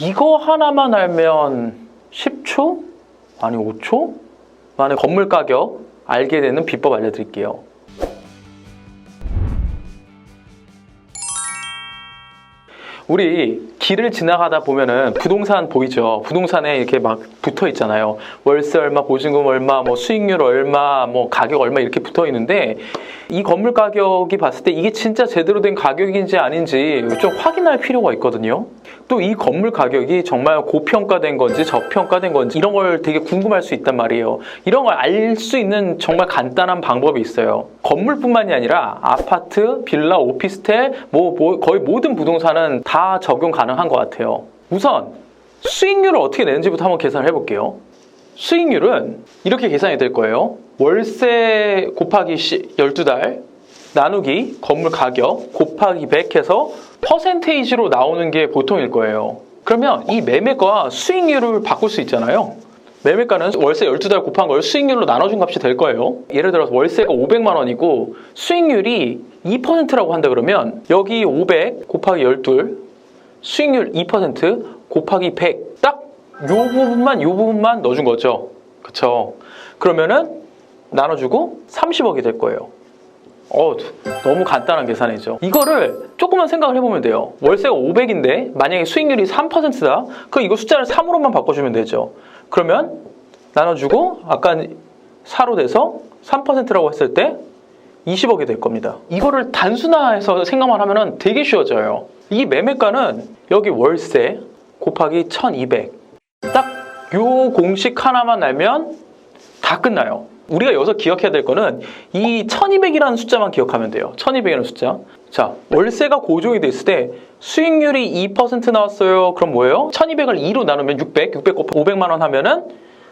이거 하나만 알면 10초? 아니 5초? 만에 건물 가격 알게 되는 비법 알려드릴게요. 우리 길을 지나가다 보면은 부동산 보이죠? 부동산에 이렇게 막 붙어 있잖아요. 월세 얼마, 보증금 얼마, 뭐 수익률 얼마, 뭐 가격 얼마 이렇게 붙어 있는데 이 건물 가격이 봤을 때 이게 진짜 제대로 된 가격인지 아닌지 좀 확인할 필요가 있거든요. 또 이 건물 가격이 정말 고평가된 건지 저평가된 건지 이런 걸 되게 궁금할 수 있단 말이에요. 이런 걸 알 수 있는 정말 간단한 방법이 있어요. 건물뿐만이 아니라 아파트, 빌라, 오피스텔, 뭐, 뭐 거의 모든 부동산은 다 적용 가능한 것 같아요. 우선 수익률을 어떻게 내는지부터 한번 계산을 해볼게요. 수익률은 이렇게 계산이 될 거예요. 월세 곱하기 12달 나누기 건물 가격 곱하기 100 해서 퍼센테이지로 나오는 게 보통일 거예요. 그러면 이 매매가 수익률을 바꿀 수 있잖아요. 매매가는 월세 12달 곱한 걸 수익률로 나눠준 값이 될 거예요. 예를 들어서 월세가 500만 원이고 수익률이 2%라고 한다 그러면 여기 500 곱하기 12 수익률 2% 곱하기 100 딱 요 부분만 요 부분만 넣어준 거죠. 그쵸? 그러면은 나눠주고 30억이 될 거예요. 어, 너무 간단한 계산이죠. 이거를 조금만 생각을 해보면 돼요. 월세가 500인데 만약에 수익률이 3%다. 그럼 이거 숫자를 3으로만 바꿔주면 되죠. 그러면 나눠주고 아까 4로 돼서 3%라고 했을 때 20억이 될 겁니다. 이거를 단순화해서 생각만 하면 되게 쉬워져요. 이 매매가는 여기 월세 곱하기 1200. 딱 요 공식 하나만 알면 다 끝나요. 우리가 여기서 기억해야 될 거는 이 1200이라는 숫자만 기억하면 돼요. 1200이라는 숫자. 자, 월세가 고정이 됐을 때 수익률이 2% 나왔어요. 그럼 뭐예요? 1200을 2로 나누면 600, 600 곱하기 500만 원 하면은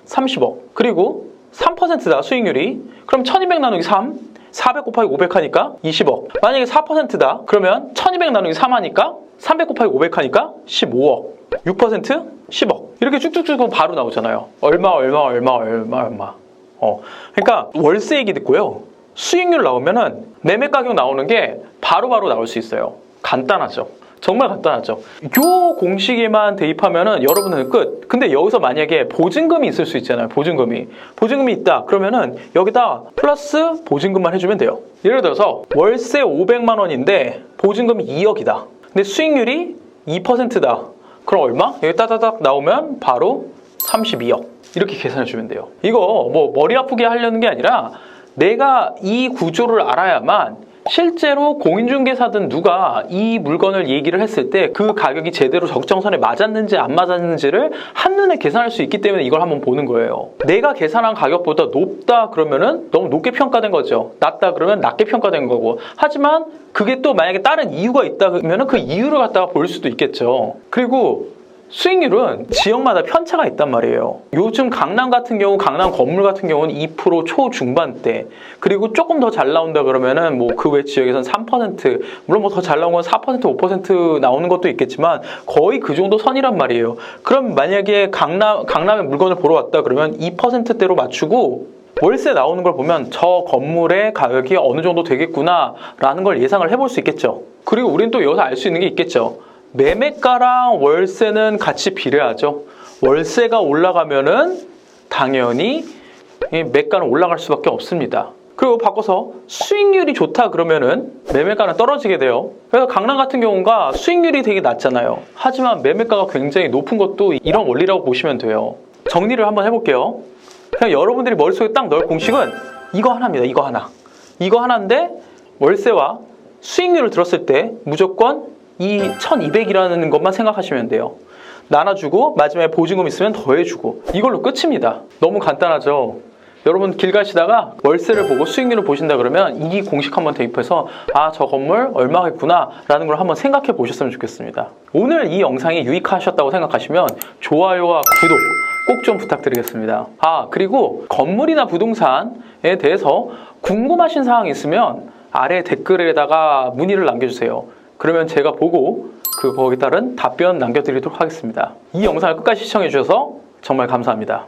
30억. 그리고 3%다 수익률이. 그럼 1200 나누기 3, 400 곱하기 500 하니까 20억. 만약에 4%다. 그러면 1200 나누기 3 하니까 300 곱하기 500 하니까 15억. 6% 10억. 이렇게 쭉쭉쭉 바로 나오잖아요. 얼마, 얼마, 얼마, 얼마, 얼마. 어. 그러니까 월세 얘기 듣고요. 수익률 나오면은 매매 가격 나오는 게 바로 바로 나올 수 있어요. 간단하죠. 정말 간단하죠. 요 공식에만 대입하면은 여러분은 끝. 근데 여기서 만약에 보증금이 있을 수 있잖아요. 보증금이. 보증금이 있다. 그러면은 여기다 플러스 보증금만 해주면 돼요. 예를 들어서 월세 500만 원인데 보증금이 2억이다. 근데 수익률이 2%다. 그럼 얼마? 여기 따다닥 나오면 바로 32억. 이렇게 계산해 주면 돼요. 이거 뭐 머리 아프게 하려는 게 아니라 내가 이 구조를 알아야만 실제로 공인중개사든 누가 이 물건을 얘기를 했을 때 그 가격이 제대로 적정선에 맞았는지 안 맞았는지를 한눈에 계산할 수 있기 때문에 이걸 한번 보는 거예요. 내가 계산한 가격보다 높다 그러면은 너무 높게 평가된 거죠. 낮다 그러면 낮게 평가된 거고. 하지만 그게 또 만약에 다른 이유가 있다 그러면은 그 이유를 갖다가 볼 수도 있겠죠. 그리고 수익률은 지역마다 편차가 있단 말이에요. 요즘 강남 같은 경우, 강남 건물 같은 경우는 2% 초중반대. 그리고 조금 더 잘 나온다 그러면은 뭐 그 외 지역에서는 3%, 물론 뭐 더 잘 나온 건 4%, 5% 나오는 것도 있겠지만 거의 그 정도 선이란 말이에요. 그럼 만약에 강남, 강남에 물건을 보러 왔다 그러면 2%대로 맞추고 월세 나오는 걸 보면 저 건물의 가격이 어느 정도 되겠구나라는 걸 예상을 해볼 수 있겠죠. 그리고 우리는 또 여기서 알 수 있는 게 있겠죠. 매매가랑 월세는 같이 비례하죠. 월세가 올라가면은 당연히 이 매가는 올라갈 수밖에 없습니다. 그리고 바꿔서 수익률이 좋다 그러면은 매매가는 떨어지게 돼요. 그래서 강남 같은 경우가 수익률이 되게 낮잖아요. 하지만 매매가가 굉장히 높은 것도 이런 원리라고 보시면 돼요. 정리를 한번 해볼게요. 그냥 여러분들이 머릿속에 딱 넣을 공식은 이거 하나입니다. 이거 하나. 이거 하나인데 월세와 수익률을 들었을 때 무조건 이 1200이라는 것만 생각하시면 돼요. 나눠주고 마지막에 보증금 있으면 더해주고 이걸로 끝입니다. 너무 간단하죠? 여러분 길 가시다가 월세를 보고 수익률을 보신다 그러면 이 공식 한번 대입해서 아 저 건물 얼마겠구나 라는 걸 한번 생각해 보셨으면 좋겠습니다. 오늘 이 영상이 유익하셨다고 생각하시면 좋아요와 구독 꼭 좀 부탁드리겠습니다. 아 그리고 건물이나 부동산에 대해서 궁금하신 사항 있으면 아래 댓글에다가 문의를 남겨주세요. 그러면 제가 보고 그 거기에 따른 답변 남겨드리도록 하겠습니다. 이 영상을 끝까지 시청해 주셔서 정말 감사합니다.